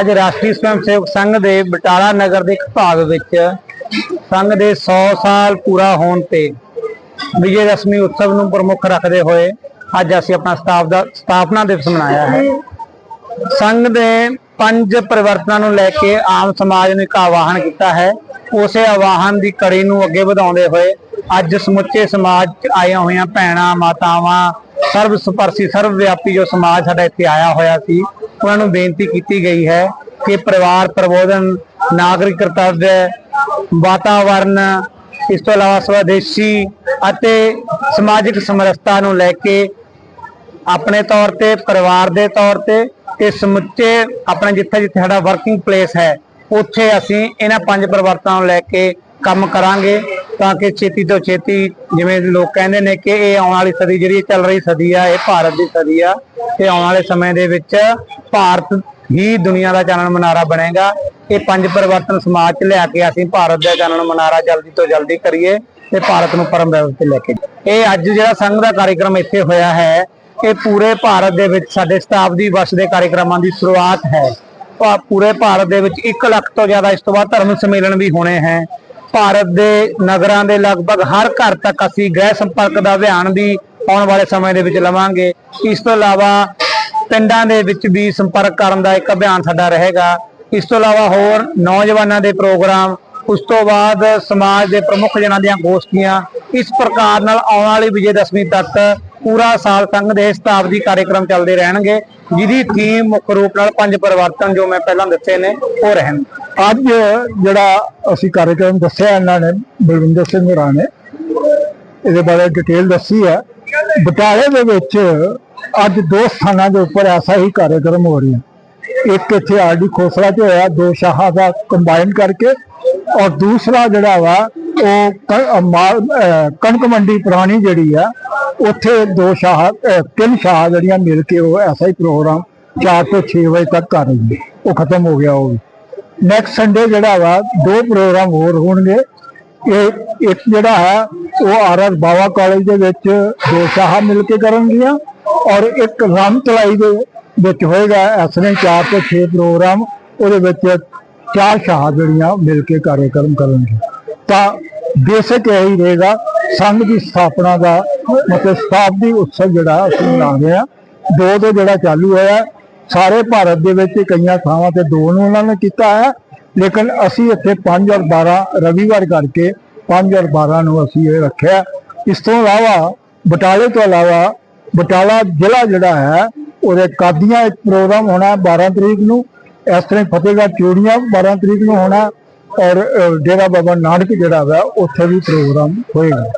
ਅੱਜ ਰਾਸ਼ਟਰੀ ਸਵੈਮ ਸੇਵਕ ਸੰਘ ਦੇ ਬਟਾਲਾ ਨਗਰ ਦੇ ਇੱਕ ਭਾਗ ਵਿੱਚ ਸੰਘ ਦੇ 100 ਸਾਲ ਪੂਰਾ ਹੋਣ ਤੇ ਵਿਜੇ ਦਸ਼ਮੀ ਉਤਸਵ ਨੂੰ ਪ੍ਰਮੁੱਖ ਰੱਖਦੇ ਹੋਏ ਅੱਜ ਅਸੀਂ ਆਪਣਾ ਸਤਾਪ ਦਾ ਸਥਾਪਨਾ ਦਿਵਸ ਮਨਾਇਆ ਹੈ। ਸੰਘ ਦੇ ਪੰਜ ਪਰਿਵਰਤਨਾਂ ਨੂੰ ਲੈ ਕੇ ਆਮ ਸਮਾਜ ਨੂੰ ਇੱਕ ਆਵਾਹਨ ਕੀਤਾ ਹੈ। ਉਸੇ ਆਵਾਹਨ ਦੀ ਕੜੀ ਨੂੰ ਅੱਗੇ ਵਧਾਉਂਦੇ ਹੋਏ ਅੱਜ ਸਮੁੱਚੇ ਸਮਾਜ 'ਚ ਆਈਆਂ ਹੋਈਆਂ ਭੈਣਾਂ, ਮਾਤਾਵਾਂ ਸਰਬ ਸਪਰਸੀ, ਸਰਵ ਵਿਆਪੀ ਜੋ ਸਮਾਜ ਸਾਡਾ ਇੱਥੇ ਆਇਆ ਹੋਇਆ ਸੀ, ਉਹਨਾਂ ਨੂੰ ਬੇਨਤੀ ਕੀਤੀ ਗਈ ਹੈ ਕਿ ਪਰਿਵਾਰ ਪ੍ਰਬੋਧਨ, ਨਾਗਰਿਕ ਕਰਤੱਵ, ਵਾਤਾਵਰਨ, ਇਸ ਤੋਂ ਇਲਾਵਾ ਸਵਦੇਸ਼ੀ ਅਤੇ ਸਮਾਜਿਕ ਸਮਰਸਤਾ ਨੂੰ ਲੈ ਕੇ ਆਪਣੇ ਤੌਰ ਤੇ, ਪਰਿਵਾਰ ਦੇ ਤੌਰ ਤੇ ਤੇ ਸਮੁੱਚੇ ਆਪਣੇ ਜਿੱਥੇ ਜਿੱਥੇ ਸਾਡਾ ਵਰਕਿੰਗ ਪਲੇਸ ਹੈ, ਉੱਥੇ ਅਸੀਂ ਇਹਨਾਂ ਪੰਜ ਪਰਿਵਰਤਨਾਂ ਨੂੰ ਲੈ ਕੇ ਕੰਮ ਕਰਾਂਗੇ। ਤਾਂ ਕਿ ਛੇਤੀ ਤੋਂ ਛੇਤੀ ਜਿਵੇਂ ਲੋਕ ਕਹਿੰਦੇ ਨੇ ਕਿ ਇਹ ਆਉਣ ਵਾਲੀ ਸਦੀ ਜਿਹੜੀ ਚੱਲ ਰਹੀ ਸਦੀ ਆ, ਇਹ ਭਾਰਤ ਦੀ ਸਦੀ ਆ, ਤੇ ਆਉਣ ਵਾਲੇ ਸਮੇਂ ਦੇ ਵਿੱਚ ਭਾਰਤ ਹੀ ਦੁਨੀਆ ਦਾ ਚਾਨਣ ਮਨਾਰਾ ਬਣੇਗਾ। ਇਹ ਪੰਜ ਪਰਿਵਰਤਨ ਸਮਾਜ 'ਚ ਲਿਆ ਕੇ ਅਸੀਂ ਭਾਰਤ ਦਾ ਚਾਨਣ ਮਨਾਰਾ ਜਲਦੀ ਤੋਂ ਜਲਦੀ ਕਰੀਏ ਤੇ ਭਾਰਤ ਨੂੰ ਪਰਮ ਵਿਵਸਥਾ ਤੇ ਲੈ ਕੇ ਇਹ ਅੱਜ ਜਿਹੜਾ ਸੰਘ ਦਾ ਕਾਰਜਕ੍ਰਮ ਇੱਥੇ ਹੋਇਆ ਹੈ, ਇਹ ਪੂਰੇ ਭਾਰਤ ਦੇ ਵਿੱਚ ਸਾਡੇ ਸ਼ਤਾਬਦੀ ਵਰਸ਼ ਦੇ ਕਾਰਜਕ੍ਰਮਾਂ ਦੀ ਸ਼ੁਰੂਆਤ ਹੈ। ਪੂਰੇ ਭਾਰਤ ਦੇ ਵਿੱਚ 1 ਲੱਖ ਤੋਂ ਜ਼ਿਆਦਾ ਇਸ ਤੋਂ ਬਾਅਦ ਧਰਮ ਸੰਮੇਲਨ ਵੀ ਹੋਣੇ ਹੈ। ਭਾਰਤ ਦੇ ਨਗਰਾਂ ਦੇ ਲਗਭਗ ਹਰ ਘਰ ਤੱਕ ਅਸੀਂ ਗ੍ਰਹਿ ਸੰਪਰਕ ਦਾ ਅਭਿਆਨ ਵੀ ਆਉਣ ਵਾਲੇ ਸਮੇਂ ਦੇ ਵਿੱਚ ਲਵਾਂਗੇ। ਇਸ ਤੋਂ ਇਲਾਵਾ ਪਿੰਡਾਂ ਦੇ ਵਿੱਚ ਵੀ ਸੰਪਰਕ ਕਰਨ ਦਾ ਇੱਕ ਅਭਿਆਨ ਸਾਡਾ ਰਹੇਗਾ। ਇਸ ਤੋਂ ਇਲਾਵਾ ਹੋਰ ਨੌਜਵਾਨਾਂ ਦੇ ਪ੍ਰੋਗਰਾਮ, ਉਸ ਤੋਂ ਬਾਅਦ ਸਮਾਜ ਦੇ ਪ੍ਰਮੁੱਖ ਜਨਾਂ ਦੀਆਂ ਗੋਸ਼ਟੀਆਂ, ਇਸ ਪ੍ਰਕਾਰ ਨਾਲ ਆਉਣ ਵਾਲੀ ਵਿਜੇ ਦਸ਼ਮੀ ਤੱਕ ਪੂਰਾ ਸਾਲ ਸੰਘ ਦੇ ਸ਼ਤਾਬਦੀ ਕਾਰਜਕ੍ਰਮ ਚੱਲਦੇ ਰਹਿਣਗੇ, ਜਿਹਦੀ ਥੀਮ ਮੁੱਖ ਰੂਪ ਨਾਲ ਪੰਜ ਪਰਿਵਰਤਨ ਜੋ ਮੈਂ ਪਹਿਲਾਂ ਦੱਸੇ ਨੇ, ਉਹ ਰਹਿਣ ਅੱਜ ਜਿਹੜਾ ਅਸੀਂ ਕਾਰਜਕ੍ਰਮ ਦੱਸਿਆ ਇਹਨਾਂ ਨੇ, ਬਲਵਿੰਦਰ ਸਿੰਘ ਹੋਰਾਂ ਨੇ, ਇਹਦੇ ਬਾਰੇ ਡਿਟੇਲ ਦੱਸੀ ਹੈ। ਬਟਾਲੇ ਦੇ ਵਿੱਚ ਅੱਜ ਦੋ ਸਥਾਨਾਂ ਦੇ ਉੱਪਰ ਐਸਾ ਹੀ ਕਾਰਜਕ੍ਰਮ ਹੋ ਰਿਹਾ। ਇੱਕ ਇੱਥੇ ਆਰਡੀ ਖੋਸਲਾ 'ਚ ਹੋਇਆ, ਦੋ ਸ਼ਾਹਾਂ ਦਾ ਕੰਬਾਈਨ ਕਰਕੇ, ਔਰ ਦੂਸਰਾ ਜਿਹੜਾ ਵਾ, ਉਹ ਕ- ਮਾਲ- ਕਣਕ ਮੰਡੀ ਪੁਰਾਣੀ ਜਿਹੜੀ ਆ, ਉੱਥੇ ਦੋ ਸ਼ਾਹ ਤਿੰਨ ਸ਼ਾਹ ਜਿਹੜੀਆਂ ਮਿਲ ਕੇ ਉਹ ਐਸਾ ਹੀ ਪ੍ਰੋਗਰਾਮ 4 ਤੋਂ 6 ਵਜੇ ਤੱਕ ਕਰ ਰਹੀ ਹੈ ਉਹ ਖਤਮ ਹੋ ਗਿਆ ਉਹ ਵੀ। ਨੈਕਸਟ ਸੰਡੇ ਜਿਹੜਾ ਵਾ, ਦੋ ਪ੍ਰੋਗਰਾਮ ਹੋਰ ਹੋਣਗੇ। ਇਹ, ਇੱਕ ਜਿਹੜਾ ਹੈ, ਉਹ ਆਰ ਆਰ ਬਾਵਾ ਕਾਲਜ ਦੇ ਵਿੱਚ ਦੋ ਸ਼ਾਹ ਮਿਲ ਕੇ ਕਰਨਗੀਆਂ ਔਰ ਇੱਕ ਰਾਮ ਤਲਾਈ ਦੇ ਵਿੱਚ ਹੋਏਗਾ, ਇਸ ਨੇ 4 ਤੋਂ 6 ਪ੍ਰੋਗਰਾਮ ਉਹਦੇ ਵਿੱਚ ਚਾਰ ਸ਼ਾਹ ਜਿਹੜੀਆਂ ਮਿਲ ਕੇ ਕਾਰਜਕ੍ਰਮ ਕਰਨਗੇ ਤਾਂ ਬੇਸਿਕ ਇਹ ਹੀ ਰਹੇਗਾ, ਸੰਘ ਦੀ ਸਥਾਪਨਾ ਦਾ, ਮਤਲਬ ਸ਼ਤਾਬਦੀ ਉਤਸਵ ਜਿਹੜਾ ਅਸੀਂ ਮਨਾ ਰਹੇ ਹਾਂ। ਦੋ ਤੋਂ ਜਿਹੜਾ ਚਾਲੂ ਹੋਇਆ ਸਾਰੇ ਭਾਰਤ ਦੇ ਵਿੱਚ ਕਈਆਂ ਥਾਵਾਂ ਤੇ ਦੋ ਨੂੰ ਉਹਨਾਂ ਨੇ ਕੀਤਾ ਹੈ, ਲੇਕਿਨ ਅਸੀਂ ਇੱਥੇ 5 ਔਰ 12 ਰਵੀਵਾਰ ਕਰਕੇ 5 ਔਰ 12 ਨੂੰ ਅਸੀਂ ਇਹ ਰੱਖਿਆ। ਇਸ ਤੋਂ ਇਲਾਵਾ ਬਟਾਲੇ ਤੋਂ ਇਲਾਵਾ ਬਟਾਲਾ ਜ਼ਿਲ੍ਹਾ ਜਿਹੜਾ ਹੈ, ਉਹਦੇ ਕਾਦੀਆਂ ਇੱਕ ਪ੍ਰੋਗਰਾਮ ਹੋਣਾ 12 ਤਰੀਕ ਨੂੰ। ਇਸ ਤਰ੍ਹਾਂ ਹੀ ਫਤਿਹਗੜ੍ਹ ਚੂੜੀਆਂ 12 ਤਰੀਕ ਨੂੰ ਹੋਣਾ ਔਰ ਡੇਰਾ ਬਾਬਾ ਨਾਨਕ ਜਿਹੜਾ ਵਾ, ਉੱਥੇ ਵੀ ਪ੍ਰੋਗਰਾਮ ਹੋਏਗਾ।